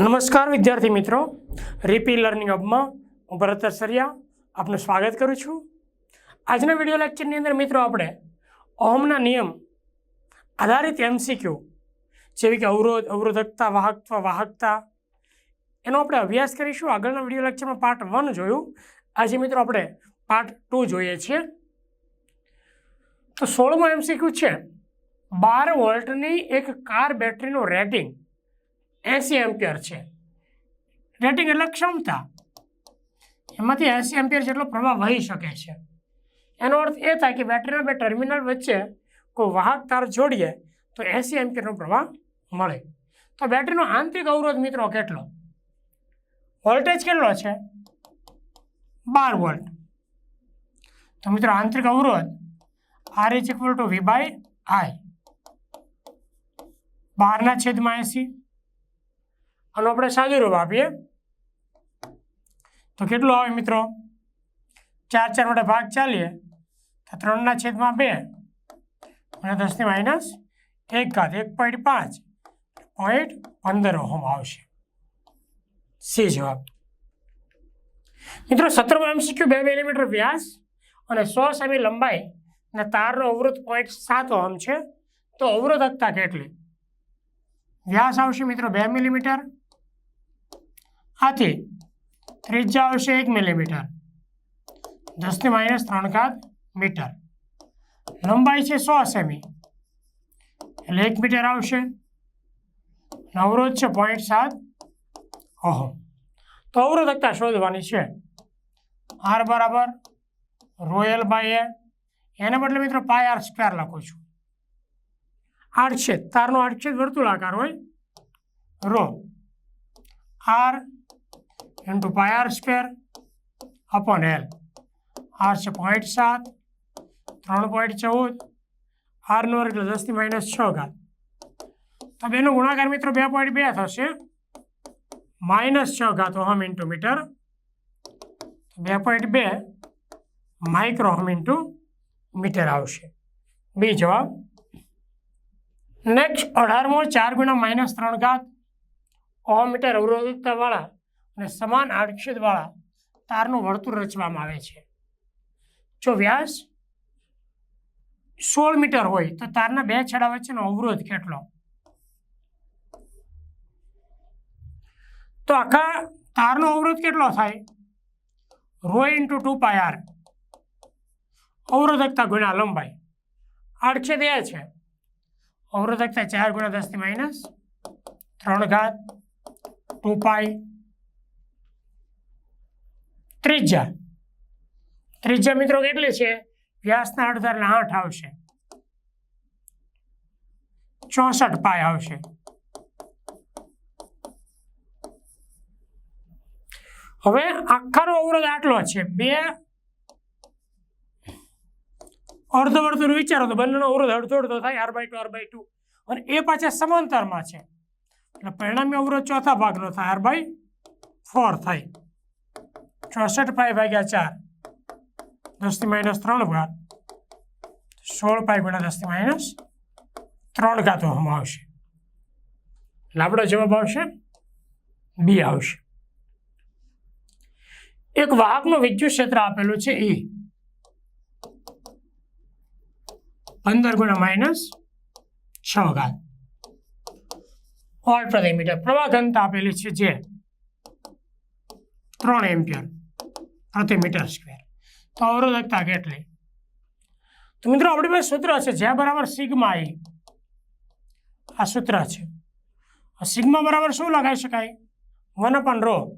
નમસ્કાર, વિદ્યાર્થી મિત્રો. રીપી લર્નિંગ હબમાં હું ભરત સરસરિયા આપનું સ્વાગત કરું છું. આજના વીડિયો લેક્ચરની અંદર મિત્રો આપણે ઓહમના નિયમ આધારિત એમસીક્યુ જેવી કે અવરોધ, અવરોધકતા, વાહકત્વ, વાહકતા એનો આપણે અભ્યાસ કરીશું. આગળના વીડિયો લેક્ચરમાં પાર્ટ વન જોયું. આજે મિત્રો આપણે પાર્ટ ટુ જોઈએ છીએ. તો સોળમો એમસીક્યુ છે. બાર વોલ્ટની એક કાર બેટરીનું રેટિંગ એંસી એમ્પિયર છે. રેટિંગ એટલે ક્ષમતા. એમાંથી એસી એમ્પિયર જેટલો પ્રવાહ વહી શકે છે. એનો અર્થ એ થાય કે બેટરીના બે ટર્મિનલ વચ્ચે કોઈ વાહક તાર જોડીએ તો એંસી એમ્પિયરનો પ્રવાહ મળે. તો બેટરીનો આંતરિક અવરોધ મિત્રો કેટલો? વોલ્ટેજ કેટલો છે? બાર વોલ્ટ. તો મિત્રો આંતરિક અવરોધ R is equal to V by I. બારના છેદમાં એંસી. આનો આપણે સાદું રૂપ આપીએ. તો કેટલું આવે મિત્રો? ચાર ચાર માટે ભાગ ચાલીએ. તો ત્રણના છેદમાં બે. અને દસની માઇનસ એક ઘાત એક પોઈન્ટ પાંચ. પોઈન્ટ પંદર ઓહમ આવશે. સી જવાબ. મિત્રો, સત્તરમો એમસીક્યુ બે મિલીમીટર વ્યાસ અને સો સેમી લંબાઈ અને તારનો અવરોધ પોઈન્ટ સાત ઓહમ છે. તો અવરોધકતા કેટલી? વ્યાસ આવશે મિત્રો બે મિલીમીટર આથી ત્રિજ્યા આવશે એક મિલીમીટર. દસની માઇનસ ત્રણ ઘાત મીટર. લંબાઈ છે સો સેમી. એટલે એક મીટર આવશે. અવરોધ છે પોઈન્ટ સાત ઓહો. તો અવરોધકતા શોધવાની છે. આર બરાબર રોયલ બાય એ એને બદલે મિત્રો પાય આર સ્ક્વેર લખું છું. આડછેદ. તારનો આડછેદ વર્તુળાકાર હોય. Rho. R into pi R square upon L. R છે પોઈન્ટ સાત ત્રણ પોઈન્ટ ચૌદ આરનો વર્ગ એટલે દસની માઇનસ છ ઘાત તો બેનો ગુણાકાર મિત્રો બે પોઈન્ટ બે થશે માઇનસ છ ઘાત ઓહમ ઇન્ટુ મીટર બે પોઈન્ટ બે માઇક્રો ઓહમ ઇન્ટુ મીટર આવશે બી જવાબ નેક્સ્ટ અઢારમો ચાર ગુણા માઇનસ ત્રણ ઘાત ઓહમ મીટર અવરોધિતતાવાળા અને સમાન આડછેદવાળા તારનું વર્તુળ રચવામાં આવે છે. જો વ્યાસ સોળ મીટર હોય તો તારના બે છેડા વચ્ચેનો અવરોધ કેટલો? તો આખા તારનો અવરોધ કેટલો થાય? Rho into two pi R. અવરોધકતા ગુણ્યા લંબાઈ. આડછેદ એ છે. અવરોધકતા ચાર ગુણ્યા દસની માઇનસ ત્રણ ઘાત ટુ પાઈ ત્રિજ્યા ત્રિજ્યા મિત્રો કેટલી છે? વ્યાસના અડધા આઠ આવશે. ચોસઠ પાય આવશે. હવે આખાનો અવરોધ આટલો છે. બે. અડધો અડધો વિચારો તો બંનેનો અવરોધ અડધો અડધો થાય R by two R by two અને એ પાછા સમાંતરમાં છે. એટલે પરિણામી અવરોધ ચોથા ભાગનો થાય આર બાય ફોર થાય. ચોસઠ પાય ભાગ્યા ચાર. દસની માઇનસ ત્રણ ઘાત સોળ પાય ગુણ્યા દસની માઇનસ ત્રણ ઘાતો હમ આવશે. લાબડો જવાબ આવશે બી આવશે. એક વાહકનું વિદ્યુત ક્ષેત્ર આપેલું છે એ પંદર ગુણ્યા માઇનસ છ ઘાત. વોલ્ટ પ્રતિ મીટર. પ્રવાહ ઘનતા આપેલી છે જે ત્રણ એમ્પિયર. પ્રતિ મીટર સ્ક્વેર. તો અવરોધકતા કેટલી? તો મિત્રો, આપણી પાસે સૂત્ર છે જે બરાબર સિગ્મા આઈ આ સૂત્ર છે. સિગ્મા બરાબર શું લગાવી શકાય? One upon rho.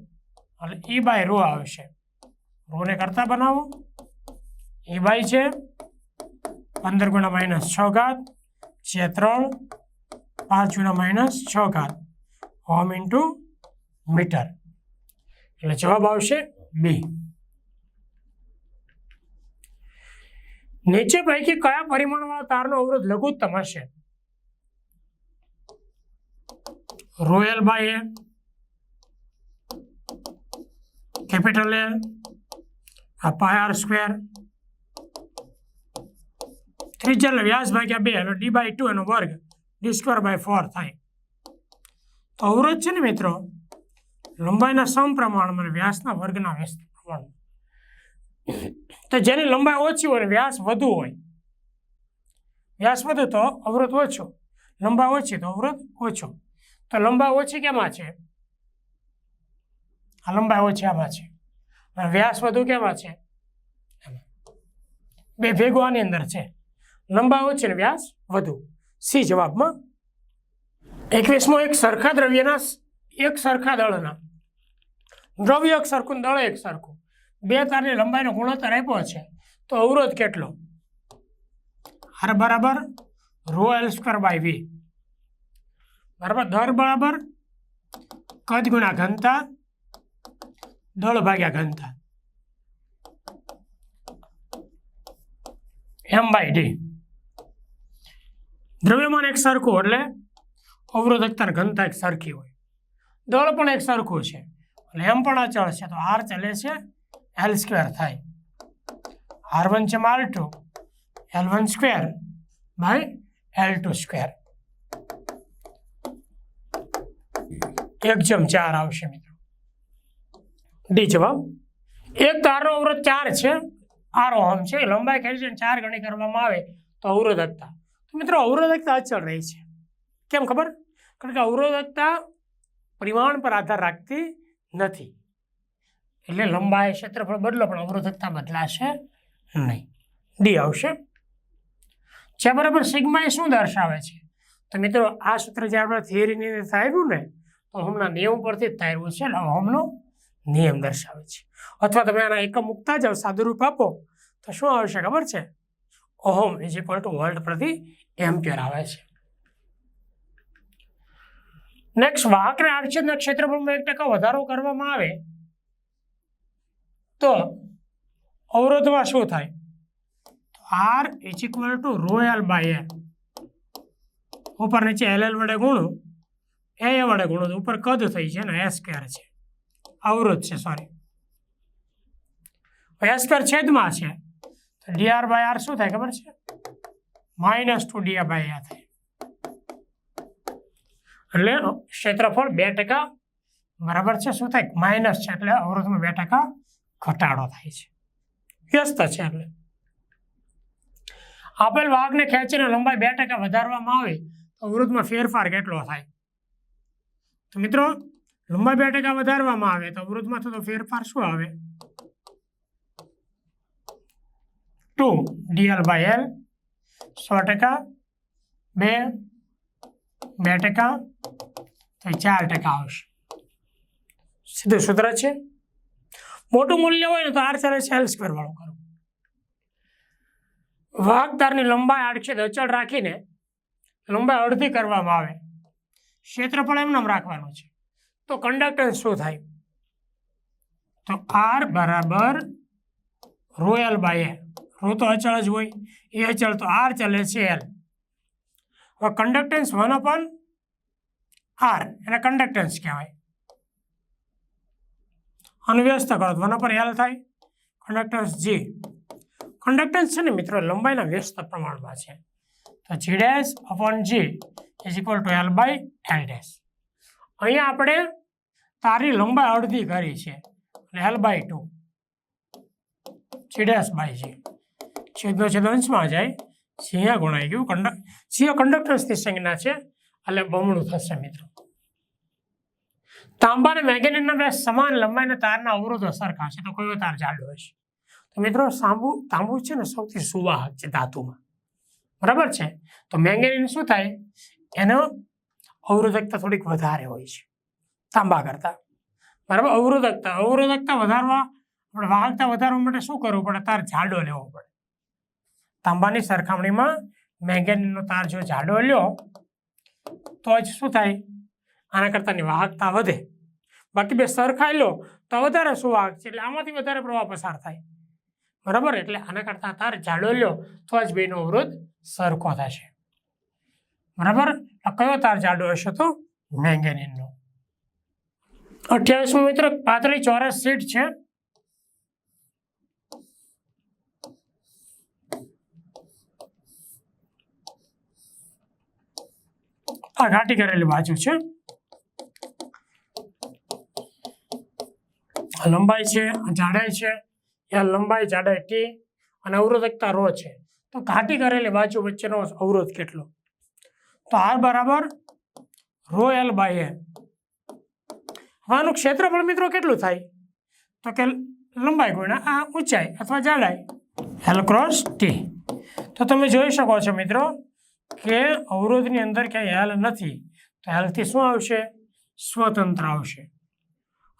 એટલે ઈ બાય રો આવશે. રોને કરતા બનાવો. ઈ બાય છે પંદર ગુણા માઇનસ છ ઘાત છે ત્રણ, પાંચ ગુણા માઇનસ છ ઘાત હોમ ઇન્ટુ મીટર. એટલે જવાબ આવશે બી નીચે પૈકી કયા પરિમાણવાળા તારનો અવરોધ લઘુત્તમ હશે rho L by A capital A આ પાય સ્ક્વેર ત્રિજ્યા એટલે વ્યાસ ભાગ્યા બે એટલે ડી બાય ટુ એનો વર્ગ ડી સ્ક્વેર બાય ફોર થાય. તો અવરોધ છે ને મિત્રો? લંબાઈના સમપ્રમાણમાં પ્રમાણમાં વ્યાસના વર્ગના વ્યસ્ત પ્રમાણમાં તો જેની લંબાઈ ઓછી હોય વ્યાસ વધુ હોય, વ્યાસ વધુ તો અવરોધ ઓછો, લંબાઈ ઓછી તો અવરોધ ઓછો. તો લંબાઈ ઓછી કેમાં છે? આ લંબાઈ ઓછી આમાં છે. વ્યાસ વધુ કેમાં છે? બે ભેગો આની અંદર છે. લંબાઈ ઓછી ને વ્યાસ વધુ. સી જવાબમાં? એકવીસમો એક સરખા દ્રવ્યના એક સરખા દળના. દ્રવ્ય એક સરખું દળ એક સરખું. બે તારની લંબાઈનો ગુણોત્તર આપ્યો છે. તો અવરોધ કેટલો? આર બરાબર rho L square by V બરાબર? દર બરાબર કદ ગુણા ઘનતા, દળ ભાગ્યા ઘનતા. એમ બાય ડી દ્રવ્યમાન એક સરખું એટલે અવરોધકતા ઘનતા એક સરખી હોય. દળ પણ એક સરખું છે. એટલે એમ પણ અચળ છે. તો આર ચાલે છે એલ સ્ક્વેર થાય. આર વન છે R two. L one square by L two square એક જમ ચાર આવશે મિત્રો. ડી જવાબ એક તારનો અવરોધ ચાર છે. આર ઓહમ છે. લંબાઈ ખેંચી અને ચાર ગણી કરવામાં આવે તો અવરોધકતા. તો મિત્રો અવરોધકતા અચળ રહી છે. કેમ ખબર? કારણ કે અવરોધકતા પરિમાણ પર આધાર રાખતી નથી. એટલે લંબાઈ ક્ષેત્રફળ બદલો પણ અવરોધકતા બદલાશે નહીં. ડી આવશે. જે બરાબર સિગ્મા એ શું દર્શાવે છે? તો મિત્રો આ સૂત્ર જે આપણે થિયરીની અંદર તાર્યું ને તો હમણાં નિયમ પરથી જ થાયરું છે એટલે હોમનો નિયમ દર્શાવે છે. અથવા તમે આના એકમ મૂકતા જાઓ સાદુરૂપ આપો તો શું આવશે ખબર છે? Ohm is equal to volt પ્રતિ એમ્પિયર આવે છે. નેક્સ્ટ વાહકને આડછેદના ક્ષેત્રફળમાં એક ટકા વધારો કરવામાં આવે તો અવરોધમાં શું થાય? R is equal to rho L by A ઉપર નીચે એલ એલ વડે ગુણું. એ એ વડે ગુણું. ઉપર કદ થઈ છે ને એ સ્ક્વેર છે. અવરોધ છે સોરી એ સ્ક્વેર છેદમાં છે. તો ડીઆર બાય આર શું થાય ખબર છે? માઇનસ ટુ ડીઆર બાય આ થાય. એટલે ક્ષેત્રફળ બે ટકા બરાબર છે. શું થાય? માઇનસ છે. એટલે અવરોધમાં બે ટકા ઘટાડો થાય છે. વ્યસ્ત છે એટલે. આપેલ વાઘને ખેંચીને લંબાઈ બે ટકા વધારવામાં આવે તો અવરોધમાં ફેરફાર કેટલો થાય? તો મિત્રો, લંબાઈ બે ટકા વધારવામાં આવે તો અવરોધમાં થતો ફેરફાર શું આવે? Two D L by L સો ટકા, બે બે ટકા, તો ચાર ટકા આવશે. સીધું સૂત્ર છે? મોટું મૂલ્ય હોય ને તો આર છે એલ સ્ક્વેર વાળું કરો. વાહક લંબાઈ આડછેદ અચળ રાખીને લંબાઈ અડધી કરવામાં આવે. ક્ષેત્રફળ એમ નામ રાખવાનું છે. તો કંડક્ટન્સ શું થાય? તો આર બરાબર રોયલ બાય એ રો તો અચળ જ હોય. એ અચળ તો આર ચાલે છે એલ હવે કંડક્ટન્સ વન અપન આર એને કંડક્ટન્સ કહેવાય. અનવ્યસ્ત કરો. તો પર હેલ થાય. કંડક્ટન્સ જી કંડક્ટન્સ છે ને મિત્રો, લંબાઈના વ્યસ્ત પ્રમાણમાં છે. તો G dash upon G is equal to L by L dash અહીંયા આપણે તારી લંબાઈ અડધી કરી છે. અને L by two G dash by G છેદનો છેદ અંશમાં જાય. સિંહ ગુણાઈ ગયું. કંડક સિંહ કંડક્ટન્સની સંજ્ઞા છે. એટલે બમણું થશે મિત્રો. તાંબા અને મેંગેનીઝના બે, સમાન લંબાઈના તારના અવરોધો સરખા છે. તો કયો તાર જાડો હશે? તો મિત્રો, સાંબુ, તાંબુ છે ને સૌથી સુવાહક છે ધાતુમાં. બરાબર છે? તો મેંગેનીન શું થાય? એનો અવરોધકતા થોડીક વધારે હોય છે, તાંબા કરતાં. બરાબર? અવરોધકતા અવરોધકતા વધારવા, આપણે વાહકતા વધારવા માટે શું કરવું પડે? તાર જાડો લેવો પડે. તાંબાની સરખામણીમાં મેંગેનીઝનો તાર જો જાડો લ્યો, તો જ શું થાય? આના કરતાંની વાહકતા વધે. બાકી બે સરખાઈ લો તો વધારે સુવાહક છે? એટલે આમાંથી વધારે પ્રવાહ પસાર થાય. બરાબર? એટલે આના કરતાં તાર જાડો લ્યો તો જ બેનો અવરોધ સરખો થશે. બરાબર? કયો તાર જાડો હશે તો? મેંગેનીઝનો અઠ્યાવીસમો મિત્ર, પાતળી ચોરસ સીટ છે. આ ઘાટી કરેલી બાજુ છે આ લંબાઈ છે જાડાઈ છે, એ લંબાઈ જાડાઈ ટી અને અવરોધકતા રો છે. તો ઘાટી કરેલી બાજુ વચ્ચેનો અવરોધ કેટલો? તો આર બરાબર રો એલ બાય એ હવે આનું ક્ષેત્રફળ મિત્રો કેટલું થાય? તો કે લંબાઈ ગુણ્યા આ ઊંચાઈ અથવા જાડાઈ એલ ક્રોસ ટી તો તમે જોઈ શકો છો મિત્રો કે અવરોધની અંદર ક્યાંય હેલ નથી. તો હેલથી શું આવશે? સ્વતંત્ર આવશે.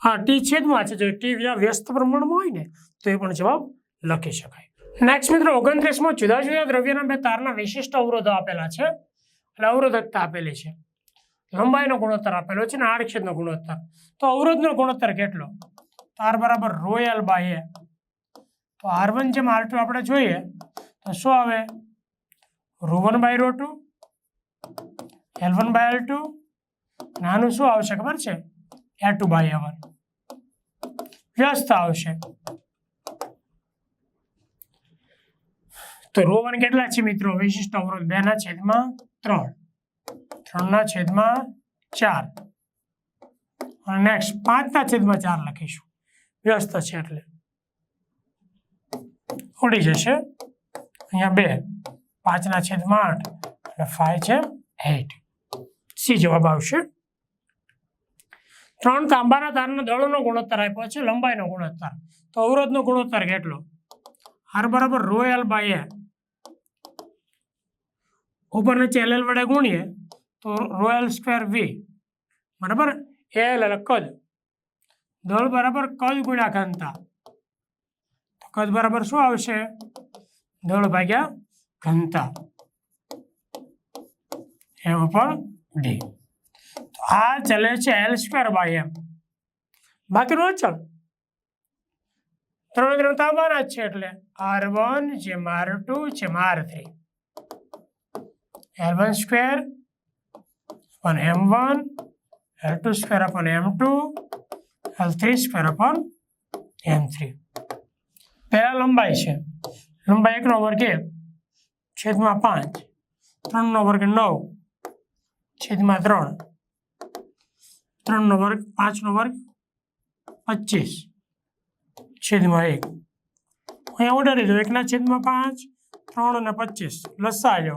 હા ટી છેદમાં છે. જો ટી વ્યસ્ત પ્રમાણમાં હોય ને, તો એ પણ જવાબ લખી શકાય. નેક્સ્ટ મિત્રો, ઓગણત્રીસમાં જુદા જુદા દ્રવ્યના બે તારના વિશિષ્ટ અવરોધો આપેલા છે. એટલે અવરોધકતા આપેલી છે. લંબાઈનો ગુણોત્તર આપેલો છે અને આડછેદનો ગુણોત્તર. તો અવરોધનો ગુણોત્તર કેટલો? તો આર બરાબર રોયલ બાય એ. તો આર વન જેમ આર ટુ આપણે જોઈએ, તો શું આવે? Rho one by rho two, L one by L two નાનું શું આવશે ખબર છે? A two by A one. વ્યસ્ત આવશે. તો રો વન કેટલા છે મિત્રો? વિશિષ્ટ અવરોધ બે ના છેદમાં ત્રણ. ત્રણના છેદમાં ચાર. અને નેક્સ્ટ પાંચના છેદમાં ચાર લખીશું. વ્યસ્ત છે એટલે. ઉડી જશે. અહીંયા બે. પાંચના છેદમાં આઠ. અને ફાઈવ છે એટ સી જવાબ આવશે. ત્રણ તાંબાના તારના દળોનો ગુણોત્તર આપ્યો છે, લંબાઈનો ગુણોત્તર. તો અવરોધનો ગુણોત્તર કેટલો? આર બરાબર રો એલ બાય એ. ઉપર નીચે એલ એલ વડે ગુણીએ તો રોયલ સ્ક્વેર વી બરાબર? એલ એલ કદ. દળ બરાબર કદ ગુણ્યા ઘનતા. તો કદ બરાબર શું આવશે? દળ ભાગ્યા ઘનતા. એમાં પણ ડી આ ચલે છે એલ સ્ક્વેર બાય એમ બાકીનું અચળ ત્રણ ત્રણ તાંબાના જ છે એટલે આર વન જેમ આર ટુ જેમ R three L one square upon m1, L2 square upon m2, L3 square upon m3. પહેલા લંબાઈ છે. લંબાઈ એકનો વર્ગ એક છેદમાં પાંચ. ત્રણનો વર્ગ નવ છેદમાં ત્રણ. ત્રણનો વર્ગ, પાંચનો વર્ગ, પચીસ. છેદમાં એક. અહીંયા ઓર્ડર લીધો એકના છેદમાં પાંચ, ત્રણ અને પચીસ. લસાજો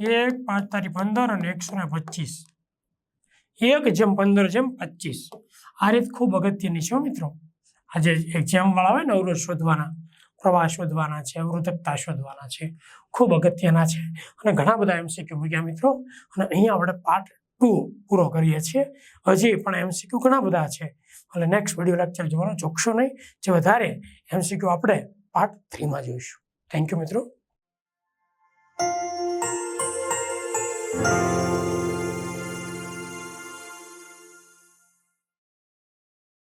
એક, પાંચ તારી પંદર અને એકસો ને પચીસ. એક જેમ પંદર જેમ પચીસ. આ રીત ખૂબ અગત્યની છે મિત્રો. આજે એક્ઝામવાળા હોય ને અવરોધ શોધવાના, પ્રવાહ શોધવાના છે, અવરોધકતા શોધવાના છે. ખૂબ અગત્યના છે. અને ઘણા બધા એમસીક્યુ મૂક્યા મિત્રો. અને અહીંયા આપણે પાર્ટ ટુ પૂરો કરીએ છીએ. હજી પણ એમસીક્યુ ઘણા બધા છે. એટલે નેક્સ્ટ વીડિયો લેક્ચર જોવાનો ચોખ્ખો નહીં. જે વધારે એમસીક્યુ આપણે પાર્ટ થ્રીમાં જોઈશું. થેન્ક યુ મિત્રો.